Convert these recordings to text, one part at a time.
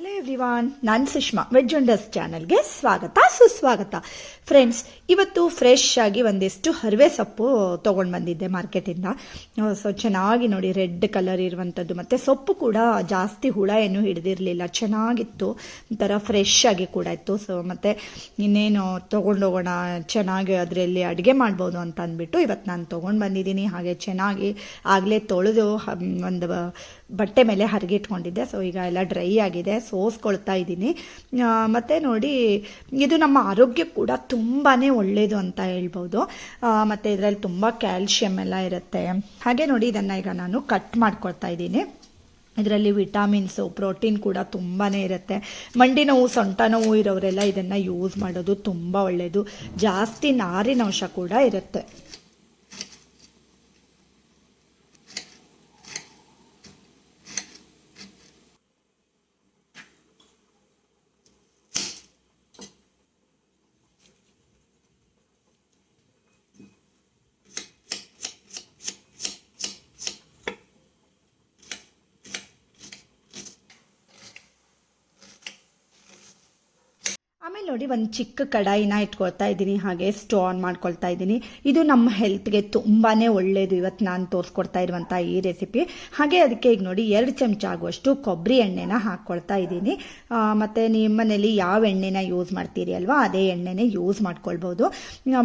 Hello everyone ನಾನು Sushma veg wonders ಚಾನಲ್ಗೆ ಸ್ವಾಗತ, ಸುಸ್ವಾಗತ. ಫ್ರೆಂಡ್ಸ್ ಇವತ್ತು ಫ್ರೆಶ್ ಆಗಿ ಒಂದಿಷ್ಟು ಹರಿವೆ ಸೊಪ್ಪು ತೊಗೊಂಡು ಬಂದಿದ್ದೆ ಮಾರ್ಕೆಟಿಂದ ಸೊ ಚೆನ್ನಾಗಿ ನೋಡಿ ರೆಡ್ ಕಲರ್ ಇರುವಂಥದ್ದು ಮತ್ತು ಸೊಪ್ಪು ಕೂಡ ಜಾಸ್ತಿ ಹುಳ ಏನು ಹಿಡಿದಿರಲಿಲ್ಲ. ಚೆನ್ನಾಗಿತ್ತು, ಒಂಥರ ಫ್ರೆಶ್ ಆಗಿ ಕೂಡ ಇತ್ತು. ಸೊ ಮತ್ತು ಇನ್ನೇನು ತೊಗೊಂಡೋಗೋಣ ಚೆನ್ನಾಗಿ ಅದರಲ್ಲಿ ಅಡುಗೆ ಮಾಡ್ಬೋದು ಅಂತ ಅಂದ್ಬಿಟ್ಟು ಇವತ್ತು ನಾನು ತೊಗೊಂಡು ಬಂದಿದ್ದೀನಿ. ಹಾಗೆ ಚೆನ್ನಾಗಿ ಆಗಲೇ ತೊಳೆದು ಒಂದು ಬಟ್ಟೆ ಮೇಲೆ ಹರಗಿಟ್ಕೊಂಡಿದ್ದೆ ಸೊ ಈಗ ಎಲ್ಲ ಡ್ರೈ ಆಗಿದೆ. ಸೋಸ್ಕೊಳ್ತಾ ಇದ್ದೀನಿ. ಮತ್ತು ನೋಡಿ, ಇದು ನಮ್ಮ ಆರೋಗ್ಯ ಕೂಡ ತುಂಬಾ ಒಳ್ಳೆಯದು ಅಂತ ಹೇಳ್ಬೋದು. ಮತ್ತು ಇದರಲ್ಲಿ ತುಂಬ ಕ್ಯಾಲ್ಶಿಯಂ ಎಲ್ಲ ಇರುತ್ತೆ. ಹಾಗೆ ನೋಡಿ, ಇದನ್ನು ಈಗ ನಾನು ಕಟ್ ಮಾಡ್ಕೊಳ್ತಾ ಇದ್ದೀನಿ. ಇದರಲ್ಲಿ ವಿಟಾಮಿನ್ಸು, ಪ್ರೋಟೀನ್ ಕೂಡ ತುಂಬಾ ಇರುತ್ತೆ. ಮಂಡಿ ನೋವು, ಸೊಂಟ ನೋವು ಇರೋರೆಲ್ಲ ಇದನ್ನು ಯೂಸ್ ಮಾಡೋದು ತುಂಬ ಒಳ್ಳೆಯದು ಜಾಸ್ತಿ ನಾರಿನಂಶ ಕೂಡ ಇರುತ್ತೆ. ಆಮೇಲೆ ನೋಡಿ ಒಂದು ಚಿಕ್ಕ ಕಡಾಯಿನ ಇಟ್ಕೊಳ್ತಾ ಇದ್ದೀನಿ, ಹಾಗೆ ಸ್ಟವ್ ಆನ್ ಮಾಡ್ಕೊಳ್ತಾ ಇದ್ದೀನಿ. ಇದು ನಮ್ಮ ಹೆಲ್ತ್ಗೆ ತುಂಬಾ ಒಳ್ಳೆಯದು ಇವತ್ತು ನಾನು ತೋರಿಸ್ಕೊಡ್ತಾ ಇರುವಂಥ ಈ ರೆಸಿಪಿ. ಹಾಗೆ ಅದಕ್ಕೆ ಈಗ ನೋಡಿ ಎರಡು ಚಮಚ ಆಗುವಷ್ಟು ಕೊಬ್ಬರಿ ಎಣ್ಣೆನ ಹಾಕ್ಕೊಳ್ತಾ ಇದ್ದೀನಿ. ಮತ್ತು ನಿಮ್ಮ ಮನೇಲಿ ಯಾವ ಎಣ್ಣೆನ ಯೂಸ್ ಮಾಡ್ತೀರಿ ಅಲ್ವಾ, ಅದೇ ಎಣ್ಣೆನೇ ಯೂಸ್ ಮಾಡ್ಕೊಳ್ಬೋದು.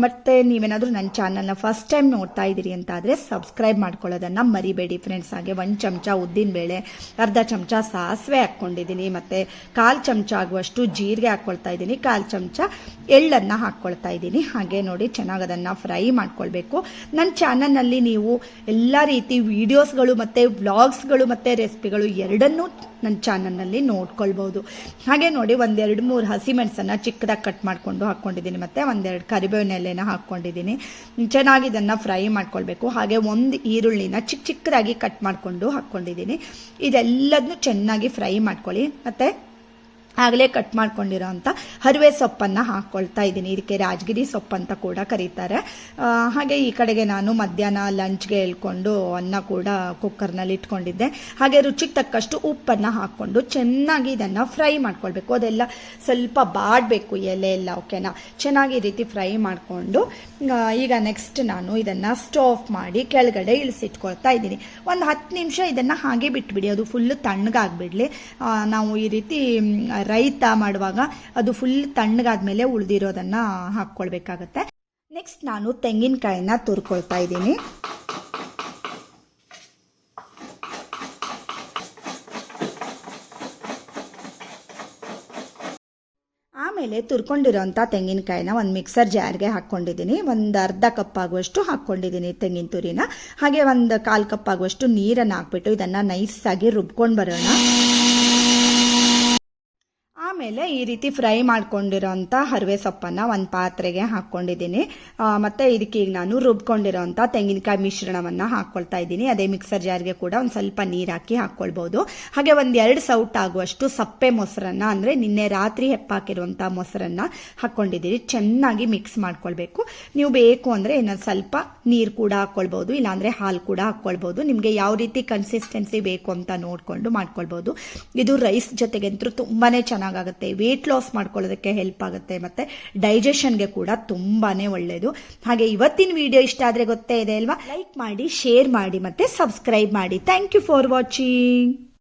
ಮತ್ತು ನೀವೇನಾದರೂ ನನ್ನ ಚಾನಲ್ನ ಫಸ್ಟ್ ಟೈಮ್ ನೋಡ್ತಾ ಇದ್ದೀರಿ ಅಂತ ಆದರೆ ಸಬ್ಸ್ಕ್ರೈಬ್ ಮಾಡ್ಕೊಳ್ಳೋದನ್ನು ಮರಿಬೇಡಿ ಫ್ರೆಂಡ್ಸ್. ಹಾಗೆ ಒಂದು ಚಮಚ ಉದ್ದಿನಬೇಳೆ ಅರ್ಧ ಚಮಚ ಸಾಸಿವೆ ಹಾಕ್ಕೊಂಡಿದ್ದೀನಿ ಮತ್ತು ಕಾಲು ಚಮಚ ಆಗುವಷ್ಟು ಜೀರಿಗೆ ಹಾಕ್ಕೊಳ್ತಾ ಇದ್ದೀನಿ. ಕಾಲು ಚಮಚ ಎಳ್ಳನ್ನು ಹಾಕ್ಕೊಳ್ತಾ ಇದ್ದೀನಿ. ಹಾಗೆ ನೋಡಿ ಚೆನ್ನಾಗಿ ಅದನ್ನು ಫ್ರೈ ಮಾಡ್ಕೊಳ್ಬೇಕು. ನನ್ನ ಚಾನಲ್ನಲ್ಲಿ ನೀವು ಎಲ್ಲ ರೀತಿ ವಿಡಿಯೋಸ್ಗಳು ಮತ್ತು ವ್ಲಾಗ್ಸ್ಗಳು ಮತ್ತು ರೆಸಿಪಿಗಳು ಎರಡನ್ನೂ ನನ್ನ ಚಾನಲ್ನಲ್ಲಿ ನೋಡ್ಕೊಳ್ಬೋದು ಹಾಗೆ ನೋಡಿ ಒಂದೆರಡು ಮೂರು ಹಸಿಮೆಣಸನ್ನು ಚಿಕ್ಕದಾಗಿ ಕಟ್ ಮಾಡಿಕೊಂಡು ಹಾಕ್ಕೊಂಡಿದ್ದೀನಿ ಮತ್ತು ಒಂದೆರಡು ಕರಿಬೇವಿನ ಎಲೆನ ಹಾಕ್ಕೊಂಡಿದ್ದೀನಿ. ಚೆನ್ನಾಗಿ ಇದನ್ನು ಫ್ರೈ ಮಾಡ್ಕೊಳ್ಬೇಕು. ಹಾಗೆ ಒಂದು ಈರುಳ್ಳಿನ ಚಿಕ್ಕ ಚಿಕ್ಕದಾಗಿ ಕಟ್ ಮಾಡಿಕೊಂಡು ಹಾಕ್ಕೊಂಡಿದ್ದೀನಿ. ಇದೆಲ್ಲದನ್ನು ಚೆನ್ನಾಗಿ ಫ್ರೈ ಮಾಡ್ಕೊಳ್ಳಿ. ಮತ್ತು ಆಗಲೇ ಕಟ್ ಮಾಡ್ಕೊಂಡಿರೋ ಹರಿವೆ ಸೊಪ್ಪನ್ನು ಹಾಕ್ಕೊಳ್ತಾ ಇದ್ದೀನಿ. ಇದಕ್ಕೆ ರಾಜಗಿರಿ ಸೊಪ್ಪು ಅಂತ ಕೂಡ ಕರೀತಾರೆ. ಹಾಗೆ ಈ ಕಡೆಗೆ ನಾನು ಮಧ್ಯಾಹ್ನ ಲಂಚ್ಗೆ ಹೇಳ್ಕೊಂಡು ಅನ್ನ ಕೂಡ ಕುಕ್ಕರ್ನಲ್ಲಿ ಇಟ್ಕೊಂಡಿದ್ದೆ. ಹಾಗೆ ರುಚಿಗೆ ತಕ್ಕಷ್ಟು ಉಪ್ಪನ್ನು ಹಾಕ್ಕೊಂಡು ಚೆನ್ನಾಗಿ ಇದನ್ನು ಫ್ರೈ ಮಾಡ್ಕೊಳ್ಬೇಕು. ಅದೆಲ್ಲ ಸ್ವಲ್ಪ ಬಾಡಬೇಕು ಎಲೆ ಎಲ್ಲ, ಓಕೆನಾ? ಚೆನ್ನಾಗಿ ರೀತಿ ಫ್ರೈ ಮಾಡಿಕೊಂಡು ಈಗ ನೆಕ್ಸ್ಟ್ ನಾನು ಇದನ್ನು ಸ್ಟವ್ ಮಾಡಿ ಕೆಳಗಡೆ ಇಳಿಸಿಟ್ಕೊಳ್ತಾ ಇದ್ದೀನಿ. ಒಂದು ಹತ್ತು ನಿಮಿಷ ಇದನ್ನು ಹಾಗೆ ಬಿಟ್ಬಿಡಿ. ಅದು ಫುಲ್ಲು ತಣ್ಣಗಾಗ್ಬಿಡಲಿ. ನಾವು ಈ ರೀತಿ ರೈತ ಮಾಡುವಾಗ ಅದು ಫುಲ್ ತಣ್ಣಗಾದ್ಮೇಲೆ ಉಳಿದಿರೋದನ್ನ ಹಾಕ್ಕೊಳ್ಬೇಕಾಗತ್ತೆ. ನೆಕ್ಸ್ಟ್ ನಾನು ತೆಂಗಿನಕಾಯಿನ ತುರ್ಕೊಳ್ತಾ ಇದ್ದೀನಿ. ಆಮೇಲೆ ತುರ್ಕೊಂಡಿರೋಂಥ ತೆಂಗಿನಕಾಯಿನ ಒಂದು ಮಿಕ್ಸರ್ ಜಾರ್ಗೆ ಹಾಕ್ಕೊಂಡಿದ್ದೀನಿ. ಒಂದು ಅರ್ಧ ಕಪ್ ಆಗುವಷ್ಟು ಹಾಕ್ಕೊಂಡಿದ್ದೀನಿ ತೆಂಗಿನ ತುರಿನ. ಹಾಗೆ ಒಂದು ಕಾಲು ಕಪ್ ಆಗುವಷ್ಟು ನೀರನ್ನು ಹಾಕ್ಬಿಟ್ಟು ಇದನ್ನು ನೈಸಾಗಿ ರುಬ್ಕೊಂಡು ಬರೋಣ. ಆಮೇಲೆ ಈ ರೀತಿ ಫ್ರೈ ಮಾಡ್ಕೊಂಡಿರೋಂಥ ಹರಿವೆ ಸೊಪ್ಪನ್ನು ಒಂದು ಪಾತ್ರೆಗೆ ಹಾಕ್ಕೊಂಡಿದ್ದೀನಿ. ಮತ್ತು ಇದಕ್ಕೆ ಈಗ ನಾನು ರುಬ್ಕೊಂಡಿರೋಂಥ ತೆಂಗಿನಕಾಯಿ ಮಿಶ್ರಣವನ್ನು ಹಾಕ್ಕೊಳ್ತಾ ಇದ್ದೀನಿ. ಅದೇ ಮಿಕ್ಸರ್ ಜಾರ್ಗೆ ಕೂಡ ಒಂದು ಸ್ವಲ್ಪ ನೀರು ಹಾಕಿ ಹಾಕ್ಕೊಳ್ಬೋದು ಹಾಗೆ ಒಂದು ಎರಡು ಸೌಟ್ ಆಗುವಷ್ಟು ಸಪ್ಪೆ ಮೊಸರನ್ನ, ಅಂದರೆ ನಿನ್ನೆ ರಾತ್ರಿ ಹೆಪ್ಪಾಕಿರುವಂಥ ಮೊಸರನ್ನ ಹಾಕ್ಕೊಂಡಿದ್ದೀನಿ ಚೆನ್ನಾಗಿ ಮಿಕ್ಸ್ ಮಾಡ್ಕೊಳ್ಬೇಕು. ನೀವು ಬೇಕು ಅಂದರೆ ಇನ್ನೊಂದು ಸ್ವಲ್ಪ ನೀರು ಕೂಡ ಹಾಕ್ಕೊಳ್ಬೋದು ಇಲ್ಲಾಂದರೆ ಹಾಲು ಕೂಡ ಹಾಕ್ಕೊಳ್ಬೋದು ನಿಮಗೆ ಯಾವ ರೀತಿ ಕನ್ಸಿಸ್ಟೆನ್ಸಿ ಬೇಕು ಅಂತ ನೋಡಿಕೊಂಡು ಮಾಡ್ಕೊಳ್ಬೋದು. ಇದು ರೈಸ್ ಜೊತೆಗಂತೂ ತುಂಬಾ ಚೆನ್ನಾಗಾಗುತ್ತೆ. ವೇಟ್ ಲಾಸ್ ಮಾಡ್ಕೊಳ್ಳೋದಕ್ಕೆ ಹೆಲ್ಪ್ ಆಗುತ್ತೆ ಮತ್ತು ಡೈಜೆಷನ್ಗೆ ಕೂಡ ತುಂಬಾ ಒಳ್ಳೆಯದು ಹಾಗೆ ಇವತ್ತಿನ ವಿಡಿಯೋ ಇಷ್ಟ ಆದರೆ ಗೊತ್ತೇ ಇದೆ ಅಲ್ವಾ? ಲೈಕ್ ಮಾಡಿ ಶೇರ್ ಮಾಡಿ ಮತ್ತೆ ಸಬ್ಸ್ಕ್ರೈಬ್ ಮಾಡಿ. Thank you for watching